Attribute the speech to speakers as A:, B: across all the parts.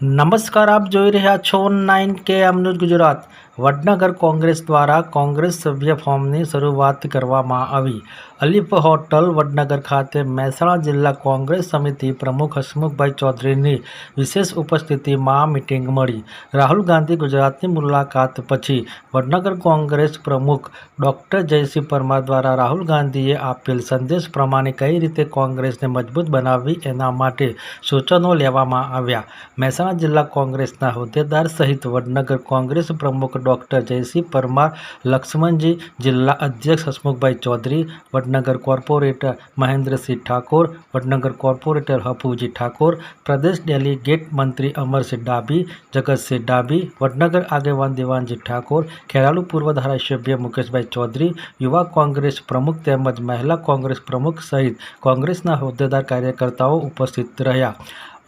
A: નમસ્કાર આપ જોઈ રહ્યા છો નાઇન કે એમ ગુજરાત વડનગર કોંગ્રેસ દ્વારા કોંગ્રેસ સભ્ય ફોર્મની શરૂઆત કરવામાં આવી અલીફ હોટલ વડનગર ખાતે મહેસાણા જિલ્લા કોંગ્રેસ સમિતિ પ્રમુખ હસમુખભાઈ ચૌધરીની વિશેષ ઉપસ્થિતિમાં મિટિંગ મળી રાહુલ ગાંધી ગુજરાતની મુલાકાત પછી વડનગર કોંગ્રેસ પ્રમુખ ડૉક્ટર જયસિંહ પરમાર દ્વારા રાહુલ ગાંધીએ આપેલ સંદેશ પ્રમાણે કઈ રીતે કોંગ્રેસને મજબૂત બનાવવી એના માટે સૂચનો લેવામાં આવ્યા। મહેસાણા જિલ્લા કોંગ્રેસના હોદ્દેદાર સહિત વડનગર કોંગ્રેસ પ્રમુખ ડૉક્ટર જયસિંહ પરમાર, લક્ષ્મણજી જિલ્લા અધ્યક્ષ હસમુખભાઈ ચૌધરી, વડનગર કોર્પોરેટર મહેન્દ્રસિંહ ઠાકોર, વડનગર કોર્પોરેટર હપુજી ઠાકોર, પ્રદેશ ડેલીગેટ મંત્રી અમરસિંહ ડાબી જગતસિંહ ડાબી વડનગર આગેવાન દેવાનજી ઠાકોર, ખેરાલુ પૂર્વ ધારાસભ્ય મુકેશભાઈ ચૌધરી, યુવા કોંગ્રેસ પ્રમુખ તેમજ મહિલા કોંગ્રેસ પ્રમુખ સહિત કોંગ્રેસના હોદ્દેદાર કાર્યકર્તાઓ ઉપસ્થિત રહ્યા.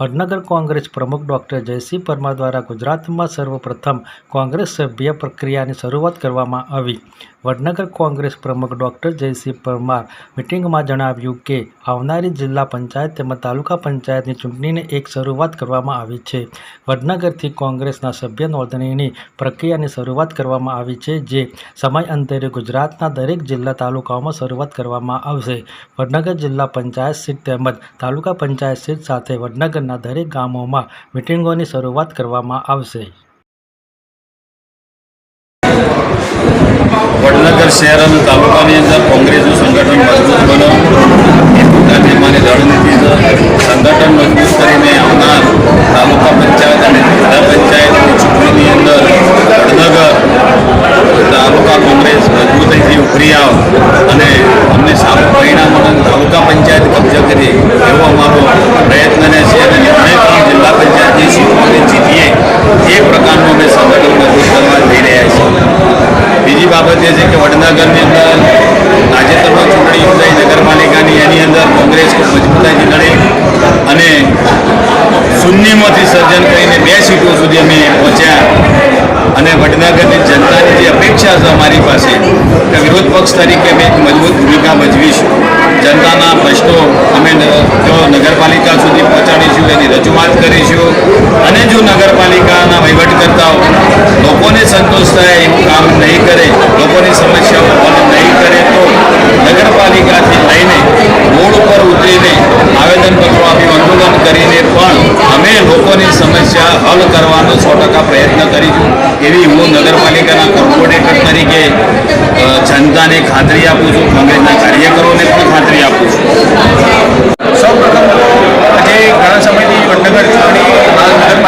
A: વડનગર કોંગ્રેસ પ્રમુખ ડૉક્ટર જયસિંહ પરમાર દ્વારા ગુજરાતમાં સર્વપ્રથમ કોંગ્રેસ સભ્ય પ્રક્રિયાની શરૂઆત કરવામાં આવી. વડનગર કોંગ્રેસ પ્રમુખ ડૉક્ટર જયસિંહ પરમાર મિટિંગમાં જણાવ્યું કે, આવનારી જિલ્લા પંચાયત તેમજ તાલુકા પંચાયતની ચૂંટણીની એક શરૂઆત કરવામાં આવી છે. વડનગરથી કોંગ્રેસના સભ્ય નોંધણીની પ્રક્રિયાની શરૂઆત કરવામાં આવી છે, જે સમય અંતરે ગુજરાતના દરેક જિલ્લા તાલુકાઓમાં શરૂઆત કરવામાં આવશે. વડનગર જિલ્લા પંચાયત સીટ તેમજ તાલુકા પંચાયત સીટ સાથે વડનગરના દરેક ગામોમાં મિટિંગોની શરૂઆત કરવામાં આવશે.
B: વડનગર શહેર અને તાલુકાની અંદર કોંગ્રેસનું સંગઠન મજબૂત બનો એ પોતાની અમારી રણનીતિ સંગઠન મજબૂત કરીને આવનાર તાલુકા પંચાયત અને જિલ્લા પંચાયતની ચૂંટણીની અંદર વડનગર તાલુકા કોંગ્રેસ મજબૂતાઈથી ઉભરી આવ અને અમને સારું પરિણામ અને તાલુકા પંચાયત કબજો કરી એવો અમારો પ્રયત્ન ને છે અને નિર્ણય પણ જિલ્લા પંચાયતની સીટોને જીતીએ એ પ્રકારનું અમે સંગઠન મજબૂત કરવા જઈ રહ્યા છીએ બીજી બાબત એ છે કે વડનગરની અંદર તાજેતરમાં ચૂંટણી યોજાઈ નગરપાલિકાની, એની અંદર કોંગ્રેસ ખૂબ મજબૂતાઈથી લડી અને શૂન્યમાંથી સર્જન કરીને બે સીટો સુધી અમે પહોંચ્યા. અને વડનગરની જનતાની જે અપેક્ષા છે અમારી પાસે, કે વિરોધ પક્ષ તરીકે અમે મજબૂત ભૂમિકા ભજવીશું. જનતાના પ્રશ્નો અમે નગરપાલિકા સુધી રજૂઆત કરીશું. અને જો નગરપાલિકાના વહીવટકર્તાઓ લોકોને સંતોષ થાય એવું કામ નહીં કરે, લોકોની સમસ્યાઓ હલ નહીં કરે, તો નગરપાલિકાથી લઈને રોડ ઉપર ઉતરીને આવેદનપત્રો આપી આંદોલન કરીને પણ અમે લોકોની સમસ્યા હલ કરવાનો સો ટકા પ્રયત્ન કરીશું. એવી હું નગરપાલિકાના કોર્પોરેટર તરીકે જનતાને ખાતરી આપું છું, કોંગ્રેસના કાર્યકરોને પણ ખાતરી આપું છું.
C: સૌ પ્રથમ તો આજે ઘણા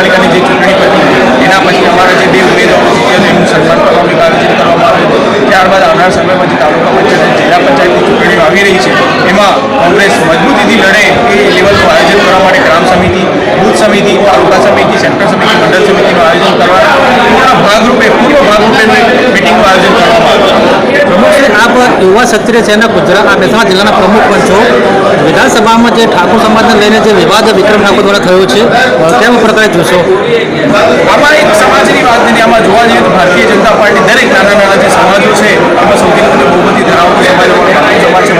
C: હાલ નગરપાલિકાની જે ચૂંટણી પતી, એના પછી અમારા જે બે ઉમેદવારો છે, એનું સન્માન કરવાનું એક આયોજન કરવામાં હતું ત્યારબાદ આવનાર સમયમાં જે તાલુકા પંચાયત અને જિલ્લા પંચાયતની ચૂંટણીઓ આવી રહી છે, એમાં કોંગ્રેસ મજબૂતીથી લડે એ લેવલનું આયોજન કરવા માટે ગ્રામ સમિતિ, બુથ સમિતિ, તાલુકા સમિતિ સેક્ટર સમિતિ, મંડળ સમિતિનું આયોજન કરવા પૂર્ણ ભાગરૂપે, પૂર્વ ભાગરૂપે મિટિંગનું આયોજન કરવામાં આવ્યું
D: પ્રમુખ શ્રી આપ યુવા ક્ષત્રિય સેના ગુજરાત આ મહેસાણા જિલ્લાના પ્રમુખ પણ છો. વિધાનસભામાં જે ઠાકોર સમાજને લઈને જે વિવાદ વિક્રમ ઠાકોર દ્વારા થયો છે કેમ પ્રકારે જોશો?
C: આમાં એક સમાજની વાત નથી આમાં જોવા જઈએ તો ભારતીય જનતા પાર્ટી દરેક નાના નાના જે સમાજો છે એમાં સૌથી વધુ બહુમતી ધરાવતો સમાજ છે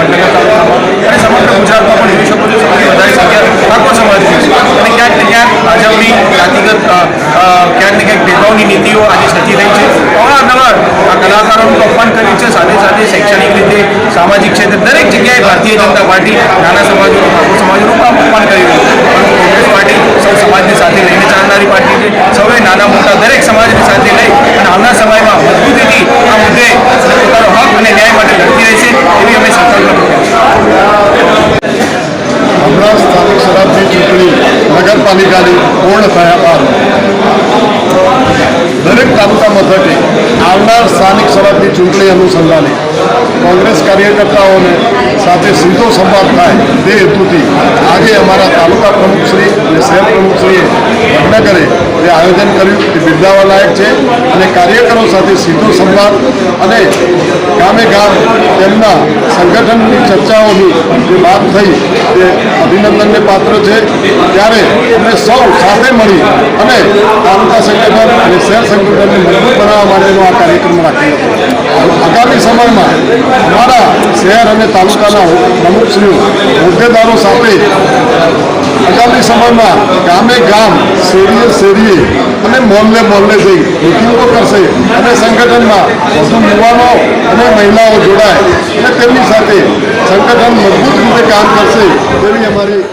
C: સમગ્ર ગુજરાતમાં પણ જોઈ શકો છો સૌથી વધારે સંખ્યા ઠાકોર સમાજની છે અને ક્યાંક ને ક્યાંક ભાજપની જાતિગત અ, અ, ક્યાંક ને ક્યાંક ભેદભાવની નીતિઓ આજે સચી રહી છે અવારનવાર આ કલાકારોનું અપમાન કર્યું છે સાથે સાથે શૈક્ષણિક રીતે સામાજિક ક્ષેત્રે દરેક જગ્યાએ ભારતીય જનતા પાર્ટી નાના સમાજોનું ઠાકોર સમાજનું પણ અપમાન કર્યું પણ કોંગ્રેસ પાર્ટી સૌ સમાજને સાથે લઈને ચાલનારી પાર્ટી છે. સૌએ નાના મોટા દરેક સમાજને સાથે લઈ અને આવનાર સમયમાં મજબૂતીથી આ મુદ્દે પોતાનો હક અને ન્યાય માટે લડતી રહેશે એવી અમે સંકલ્પ
E: હમણાં સ્થાનિક સ્વરાજની ચૂંટણી નગરપાલિકાની પૂર્ણ થયા બાદ દરેક તાલુકા મથકે આવનાર સ્થાનિક સ્વરાજની ચૂંટણી અનુસંધાને કોંગ્રેસ કાર્યકર્તાઓને સાથે સીધો સંવાદ થાય તે હેતુથી આજે અમારા તાલુકા પ્રમુખશ્રી અને શહેર પ્રમુખશ્રીએ વડનગરે જે આયોજન કર્યું તે બિરદાવવા લાયક છે અને કાર્યકરો સાથે સીધો સંવાદ અને ગામે ગામ તેમના સંગઠનની ચર્ચાઓની જે વાત થઈ તે અભિનંદનને પાત્ર છે. ત્યારે અમે સૌ સાથે મળી અને તાલુકા સંગઠન અને શહેર સંગઠનને મજબૂત બનાવવા માટેનો આ કાર્યક્રમ રાખ્યો હતો આગામી સમયમાં અમારા શહેર અને તાલુકાના પ્રમુખશ્રીઓ, હોદ્દેદારો સાથે આગામી સમયમાં ગામે ગામ શેરીએ શેરીએ અને મોહલ્લે મોહલ્લે જઈ મિટિંગો કરશે અને સંગઠનમાં વધુ યુવાનો અને મહિલાઓ જોડાય અને તેમની સાથે સંગઠન મજબૂત રીતે કામ કરશે તેવી અમારી